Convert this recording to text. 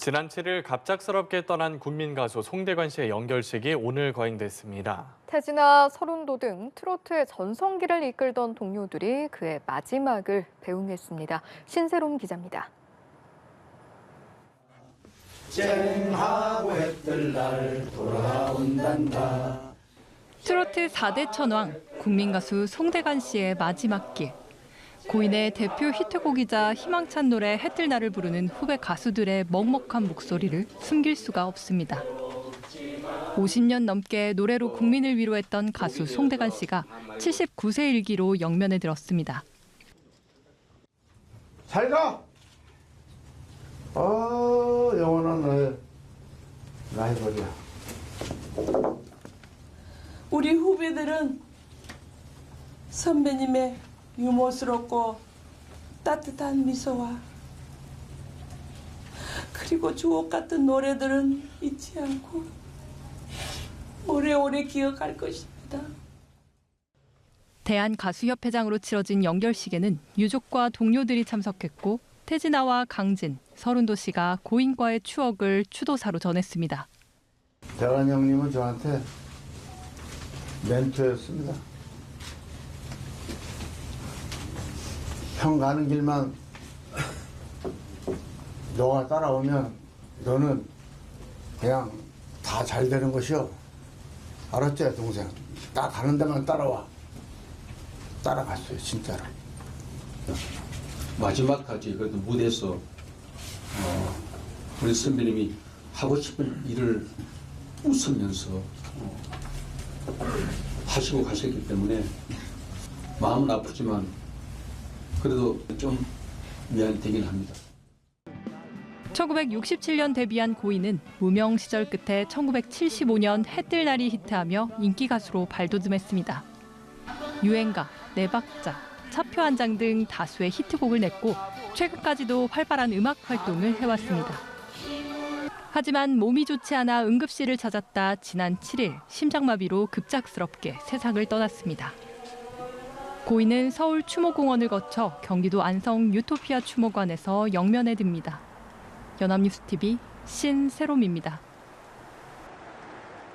지난 7일 갑작스럽게 떠난 국민 가수 송대관 씨의 연결식이 오늘 거행됐습니다. 태진아, 서른도 등 트로트의 전성기를 이끌던 동료들이 그의 마지막을 배웅했습니다. 신세롬 기자입니다. 쨍하고 해뜰 날 돌아온단다. 트로트 4대 천왕 국민 가수 송대관 씨의 마지막 길. 고인의 대표 히트곡이자 희망찬 노래 해뜰 날을 부르는 후배 가수들의 먹먹한 목소리를 숨길 수가 없습니다. 50년 넘게 노래로 국민을 위로했던 가수 송대관 씨가 79세 일기로 영면에 들었습니다. 잘 가. 어 영원한 나의 라이벌이야. 우리 후배들은 선배님의 유머스럽고 따뜻한 미소와 그리고 주옥 같은 노래들은 잊지 않고 오래오래 기억할 것입니다. 대한가수협회장으로 치러진 연결식에는 유족과 동료들이 참석했고 태진아와 강진, 서른도 씨가 고인과의 추억을 추도사로 전했습니다. 대관 형님은 저한테 멘토였습니다. 형 가는 길만 너가 따라오면 너는 그냥 다 잘 되는 것이요. 알았지, 동생? 나 가는 데만 따라와. 따라갔어요, 진짜로. 마지막까지 그래도 무대에서 어, 우리 선배님이 하고 싶은 일을 웃으면서 어, 하시고 가셨기 때문에 마음은 아프지만 그래도 좀 미안되긴 합니다. 1967년 데뷔한 고인은 무명 시절 끝에 1975년 해뜰 날이 히트하며 인기 가수로 발돋움했습니다. 유행가, 네 박자, 차표 한 장 등 다수의 히트곡을 냈고 최근까지도 활발한 음악 활동을 해왔습니다. 하지만 몸이 좋지 않아 응급실을 찾았다 지난 7일 심장마비로 급작스럽게 세상을 떠났습니다. 고인은 서울 추모공원을 거쳐 경기도 안성 유토피아 추모관에서 영면에 듭니다. 연합뉴스 TV 신세롬입니다.